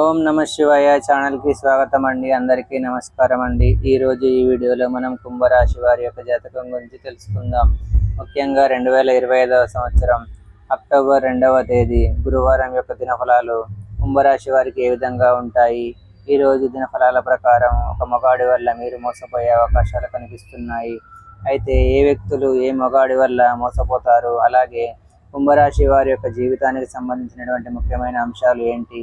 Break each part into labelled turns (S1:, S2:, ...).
S1: ఓం నమ శివాయ ఛానల్కి స్వాగతం అండి. అందరికీ నమస్కారం అండి. ఈరోజు ఈ వీడియోలో మనం కుంభరాశి వారి యొక్క జాతకం గురించి తెలుసుకుందాం. ముఖ్యంగా రెండు వేల ఇరవై ఐదవ సంవత్సరం అక్టోబర్ రెండవ తేదీ గురువారం యొక్క దినఫలాలు కుంభరాశి వారికి ఏ విధంగా ఉంటాయి? ఈ రోజు దినఫలాల ప్రకారం ఒక మగాడి వల్ల మీరు మోసపోయే అవకాశాలు కనిపిస్తున్నాయి. అయితే ఏ వ్యక్తులు ఏ మగాడి వల్ల మోసపోతారు? అలాగే కుంభరాశి వారి యొక్క జీవితానికి సంబంధించినటువంటి ముఖ్యమైన అంశాలు ఏంటి?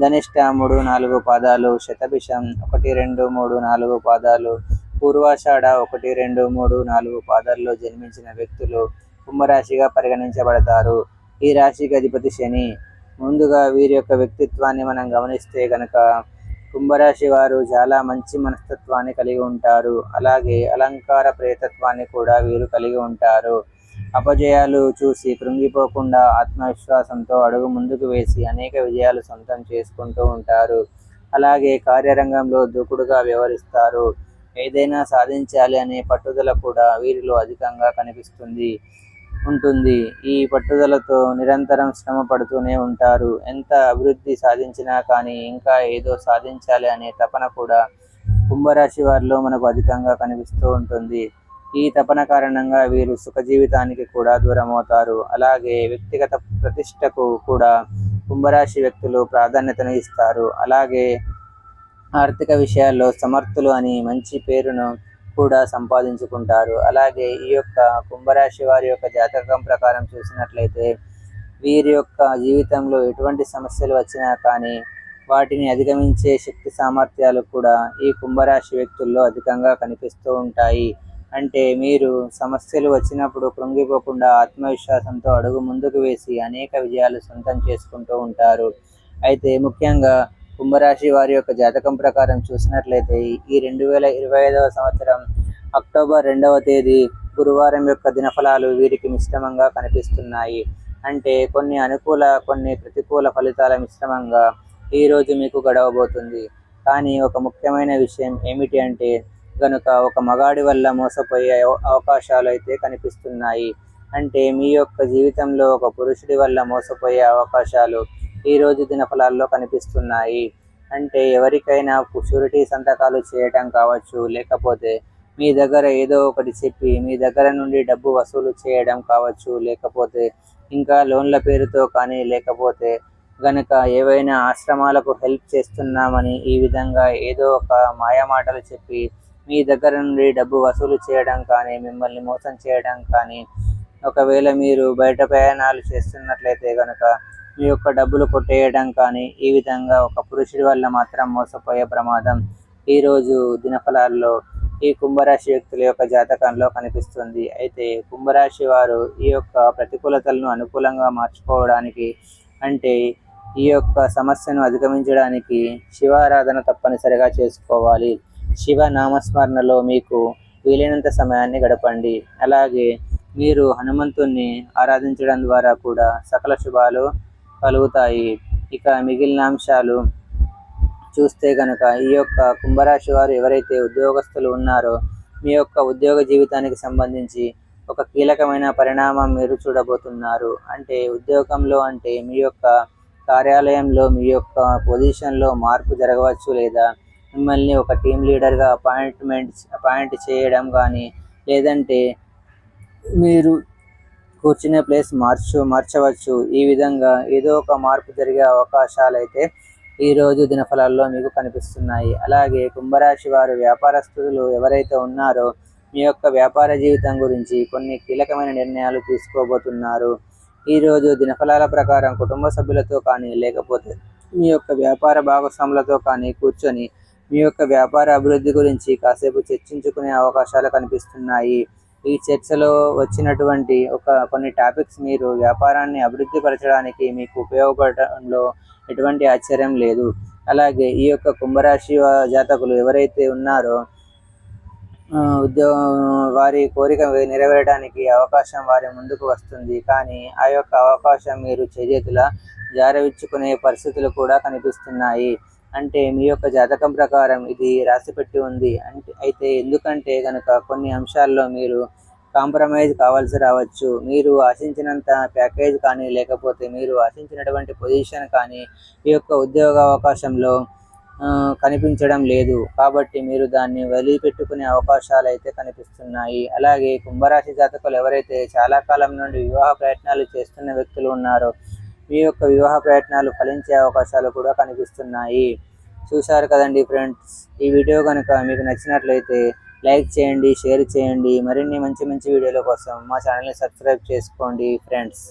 S1: ధనిష్ట మూడు నాలుగు పాదాలు శతభిషం ఒకటి రెండు మూడు నాలుగు పాదాలు పూర్వాషాఢ ఒకటి రెండు మూడు నాలుగు పాదాల్లో జన్మించిన వ్యక్తులు కుంభరాశిగా పరిగణించబడతారు. ఈ రాశికి అధిపతి శని. ముందుగా వీరి యొక్క వ్యక్తిత్వాన్ని మనం గమనిస్తే గనక కుంభరాశి వారు చాలా మంచి మనస్తత్వాన్ని కలిగి ఉంటారు. అలాగే అలంకార ప్రేతత్వాన్ని కూడా వీరు కలిగి ఉంటారు. అపజయాలు చూసి కృంగిపోకుండా ఆత్మవిశ్వాసంతో అడుగు ముందుకు వేసి అనేక విజయాలు సొంతం చేసుకుంటూ ఉంటారు. అలాగే కార్యరంగంలో దూకుడుగా వ్యవహరిస్తారు. ఏదైనా సాధించాలి అనే పట్టుదల కూడా వీరిలో అధికంగా కనిపిస్తుంది ఉంటుంది. ఈ పట్టుదలతో నిరంతరం శ్రమ పడుతూనే ఉంటారు. ఎంత అభివృద్ధి సాధించినా కానీ ఇంకా ఏదో సాధించాలి అనే తపన కూడా కుంభరాశి వారిలో మనకు అధికంగా కనిపిస్తూ ఉంటుంది. ఈ తపన కారణంగా వీరు సుఖ జీవితానికి కూడా దూరం అవుతారు అలాగే వ్యక్తిగత ప్రతిష్టకు కూడా కుంభరాశి వ్యక్తులు ప్రాధాన్యతను ఇస్తారు. అలాగే ఆర్థిక విషయాల్లో సమర్థులు అని మంచి పేరును కూడా సంపాదించుకుంటారు. అలాగే ఈ యొక్క కుంభరాశి వారి యొక్క జాతకం ప్రకారం చూసినట్లయితే వీరి యొక్క జీవితంలో ఎటువంటి సమస్యలు వచ్చినా కానీ వాటిని అధిగమించే శక్తి సామర్థ్యాలు కూడా ఈ కుంభరాశి వ్యక్తుల్లో అధికంగా కనిపిస్తూ ఉంటాయి. అంటే మీరు సమస్యలు వచ్చినప్పుడు కృంగిపోకుండా ఆత్మవిశ్వాసంతో అడుగు ముందుకు వేసి అనేక విజయాలు సొంతం చేసుకుంటూ ఉంటారు. అయితే ముఖ్యంగా కుంభరాశి వారి యొక్క జాతకం ప్రకారం చూసినట్లయితే ఈ రెండు వేల ఇరవై ఐదవ సంవత్సరం అక్టోబర్ రెండవ తేదీ గురువారం యొక్క దినఫలాలు వీరికి మిశ్రమంగా కనిపిస్తున్నాయి. అంటే కొన్ని అనుకూల కొన్ని ప్రతికూల ఫలితాల మిశ్రమంగా ఈ రోజు మీకు గడవబోతుంది. కానీ ఒక ముఖ్యమైన విషయం ఏమిటి అంటే గనుక ఒక మగాడి వల్ల మోసపోయే అవకాశాలు అయితే కనిపిస్తున్నాయి. అంటే మీ యొక్క జీవితంలో ఒక పురుషుడి వల్ల మోసపోయే అవకాశాలు ఈ రోజు దినఫలాల్లో కనిపిస్తున్నాయి. అంటే ఎవరికైనా షూరిటీ సంతకాలు చేయటం కావచ్చు లేకపోతే మీ దగ్గర ఏదో ఒకటి చెప్పి మీ దగ్గర నుండి డబ్బు వసూలు చేయడం కావచ్చు లేకపోతే ఇంకా లోన్ల పేరుతో కానీ లేకపోతే గనక ఏవైనా ఆశ్రమాలకు హెల్ప్ చేస్తున్నామని ఈ విధంగా ఏదో ఒక మాయమాటలు చెప్పి మీ దగ్గర నుండి డబ్బు వసూలు చేయడం కానీ మిమ్మల్ని మోసం చేయడం కానీ ఒకవేళ మీరు బయట ప్రయాణాలు చేస్తున్నట్లయితే కనుక మీ యొక్క డబ్బులు కొట్టేయడం కానీ ఈ విధంగా ఒక పురుషుడి వల్ల మాత్రం మోసపోయే ప్రమాదం ఈరోజు దినఫలాల్లో ఈ కుంభరాశి వ్యక్తుల యొక్క జాతకంలో కనిపిస్తుంది. అయితే కుంభరాశి వారు ఈ యొక్క ప్రతికూలతలను అనుకూలంగా మార్చుకోవడానికి అంటే ఈ యొక్క సమస్యను అధిగమించడానికి శివారాధన తప్పనిసరిగా చేసుకోవాలి. శివ నామస్మరణలో మీకు వీలైనంత సమయాన్ని గడపండి. అలాగే మీరు హనుమంతుణ్ణి ఆరాధించడం ద్వారా కూడా సకల శుభాలు కలుగుతాయి. ఇక మిగిలిన అంశాలు చూస్తే కనుక ఈ యొక్క కుంభరాశి వారు ఎవరైతే ఉద్యోగస్తులు ఉన్నారో మీ యొక్క ఉద్యోగ జీవితానికి సంబంధించి ఒక కీలకమైన పరిణామం మీరు చూడబోతున్నారు. అంటే ఉద్యోగంలో అంటే మీ యొక్క కార్యాలయంలో మీ యొక్క పొజిషన్లో మార్పు జరగవచ్చు లేదా? మిమ్మల్ని ఒక టీం లీడర్గా అపాయింట్మెంట్ అపాయింట్ చేయడం కానీ లేదంటే మీరు కూర్చునే ప్లేస్ మార్చు మార్చవచ్చు. ఈ విధంగా ఏదో ఒక మార్పు జరిగే అవకాశాలు అయితే ఈరోజు దినఫలాల్లో మీకు కనిపిస్తున్నాయి. అలాగే కుంభరాశి వారు వ్యాపారస్తులు ఎవరైతే ఉన్నారో మీ యొక్క వ్యాపార జీవితం గురించి కొన్ని కీలకమైన నిర్ణయాలు తీసుకోబోతున్నారు. ఈరోజు దినఫలాల ప్రకారం కుటుంబ సభ్యులతో కానీ లేకపోతే మీ యొక్క వ్యాపార భాగస్వాములతో కానీ కూర్చొని మీ యొక్క వ్యాపార అభివృద్ధి గురించి కాసేపు చర్చించుకునే అవకాశాలు కనిపిస్తున్నాయి. ఈ చర్చలో వచ్చినటువంటి ఒక కొన్ని టాపిక్స్ మీరు వ్యాపారాన్ని అభివృద్ధి పరచడానికి మీకు ఉపయోగపడటంలో ఎటువంటి ఆశ్చర్యం లేదు. అలాగే ఈ యొక్క కుంభరాశి జాతకులు ఎవరైతే ఉన్నారో ఉద్యోగం వారి కోరిక నెరవేరడానికి అవకాశం వారి ముందుకు వస్తుంది. కానీ ఆ యొక్క అవకాశం మీరు చేజేతుల జారవిచ్చుకునే పరిస్థితులు కూడా కనిపిస్తున్నాయి. అంటే మీ యొక్క జాతకం ప్రకారం ఇది రాసిపెట్టి ఉంది అంటే అయితే ఎందుకంటే కనుక కొన్ని అంశాల్లో మీరు కాంప్రమైజ్ కావాల్సి రావచ్చు. మీరు ఆశించినంత ప్యాకేజ్ కానీ లేకపోతే మీరు ఆశించినటువంటి పొజిషన్ కానీ ఈ యొక్క ఉద్యోగ అవకాశంలో కనిపించడం లేదు. కాబట్టి మీరు దాన్ని వదిలిపెట్టుకునే అవకాశాలు అయితే కనిపిస్తున్నాయి. అలాగే కుంభరాశి జాతకులు ఎవరైతే చాలా కాలం నుండి వివాహ ప్రయత్నాలు చేస్తున్న వ్యక్తులు ఉన్నారో మీ యొక్క వివాహ ప్రయత్నాలు ఫలించే అవకాశాలు కూడా కనిపిస్తున్నాయి. చూశారు కదండి ఫ్రెండ్స్? ఈ వీడియో కనుక మీకు నచ్చినట్లయితే లైక్ చేయండి షేర్ చేయండి. మరిన్ని మంచి మంచి వీడియోల కోసం మా ఛానల్ని సబ్స్క్రైబ్ చేసుకోండి ఫ్రెండ్స్.